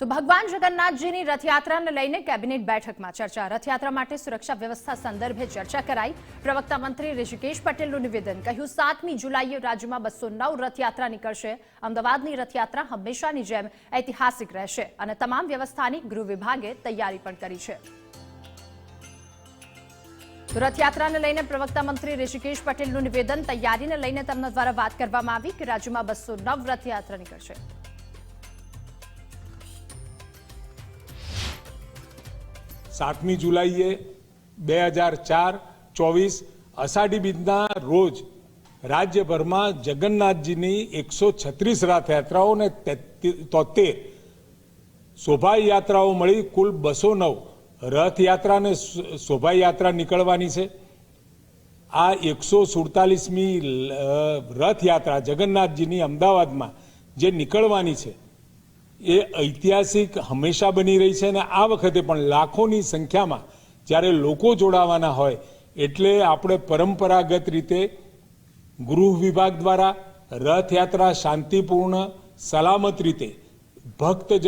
તો ભગવાન જગન્નાથજીની રથયાત્રાને લઈને કેબિનેટ બેઠકમાં ચર્ચા. રથયાત્રા માટે સુરક્ષા વ્યવસ્થા સંદર્ભે ચર્ચા કરાઈ. પ્રવક્તા મંત્રી ઋષિકેશ પટેલનું નિવેદન કહ્યું, સાતમી જુલાઈએ રાજ્યમાં બસો રથયાત્રા નીકળશે. અમદાવાદની રથયાત્રા હંમેશાની જેમ ઐતિહાસિક રહેશે અને તમામ વ્યવસ્થાની ગૃહ વિભાગે તૈયારી પણ કરી છે. રથયાત્રાને લઈને પ્રવક્તા મંત્રી ઋષિકેશ પટેલનું નિવેદન તૈયારીને લઈને તેમના દ્વારા વાત કરવામાં આવી કે રાજ્યમાં બસો નવ રથયાત્રા નીકળશે. સાતમી જુલાઈએ બે હજાર ચાર ચોવીસ અષાઢી બીજના રોજ રાજ્યભરમાં જગન્નાથજીની એકસો છત્રીસ રથયાત્રાઓ અને તોતેર શોભાયાત્રાઓ મળી કુલ બસો નવ રથયાત્રા અને શોભાયાત્રા નીકળવાની છે. આ એકસો સુડતાલીસમી રથયાત્રા જગન્નાથજીની અમદાવાદમાં જે નીકળવાની છે એ ઐતિહાસિક હંમેશા બની રહી છે અને આ વખતે પણ લાખોની સંખ્યામાં જ્યારે લોકો જોડાવાના હોય એટલે આપણે પરંપરાગત રીતે ગૃહ વિભાગ દ્વારા રથયાત્રા શાંતિપૂર્ણ, સલામત રીતે ભક્તજનો